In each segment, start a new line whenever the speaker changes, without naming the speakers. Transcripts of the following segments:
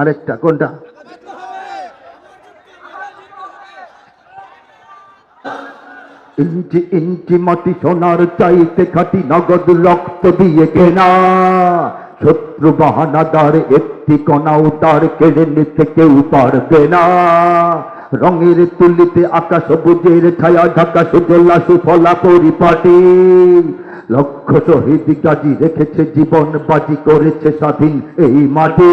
আরেকটা, কোনটা? ইঞ্চি ইঞ্চি মাটি সোনার চাইতে খাটি নগদ রক্ত দিয়ে কেনা। শত্রু বাহানাদার একটি কণাও তার কেড়ে নিতে কেউ পারবে না। রঙের তুলিতে আকাশ সবুজের ছায়া, ঢাকা সুজলা সুফলা পরিপাটি। লক্ষ শহীদ গাজী রেখেছে, জীবন বাজি করেছে স্বাধীন এই মাটি।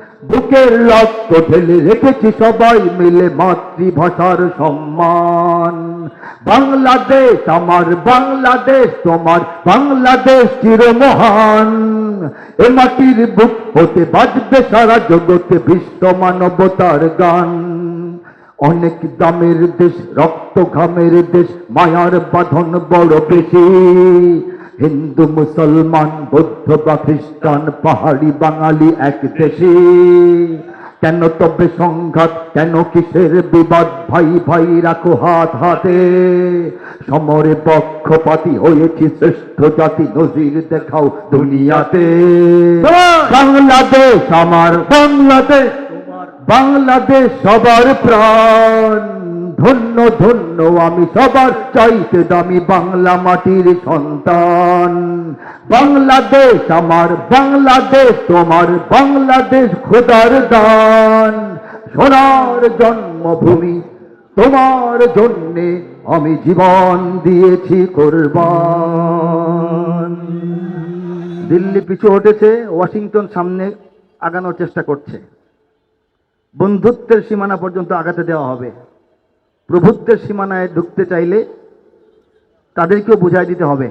বুকের রক্ত ঢেলে রেখেছি সবাই মিলে মাতৃভাষার সম্মান। বাংলাদেশ আমার, বাংলাদেশ তোমার, বাংলাদেশ চিরমহান। এ মাটির বুক হতে বাজবে সারা জগতে বিশ্ব মানবতার গান। অনেক দামের দেশ, রক্ত ঘামের দেশ, মায়ার বাঁধন বড় বেশি। হিন্দু মুসলমান বৌদ্ধ বা খ্রিস্টান পাহাড়ি বাঙালি এক দেশে। কেন তবে সংঘাত কেন কিসের বিবাদ? ভাই ভাই রাখো হাত হাতে। সমরে পক্ষপাতি হয়েছি শ্রেষ্ঠ জাতি নজির দেখাও দুনিয়াতে। বাংলাদেশ আমার। বাংলাদেশ। বাংলাদেশ সবার প্রাণ। ধন্য ধন্য, আমি সবার চাইতে দামি বাংলা মাটির সন্তান। বাংলাদেশ আমার, বাংলাদেশ তোমার, বাংলাদেশ খোদার দান। সোনার জন্মভূমি তোমার জন্যে আমি জীবন দিয়েছি কোরবান। দিল্লি পিছু হটেছে, ওয়াশিংটন সামনে আগানোর চেষ্টা করছে। বন্ধুত্বের সীমানা পর্যন্ত আগাতে দেওয়া হবে। প্রভুত্বের সীমানায় ঢুকতে চাইলে তাদেরকেও বুঝাই দিতে হবে।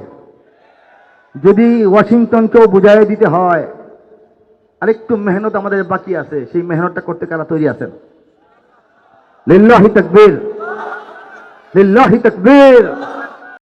যদি ওয়াশিংটনকেও বুঝাই দিতে হয়, আরেকটু মেহনত আমাদের বাকি আছে, সেই মেহনতটা করতে কারা তৈরি আছেন? লিল্লাহি তকবীর, লিল্লাহি তাকবীর।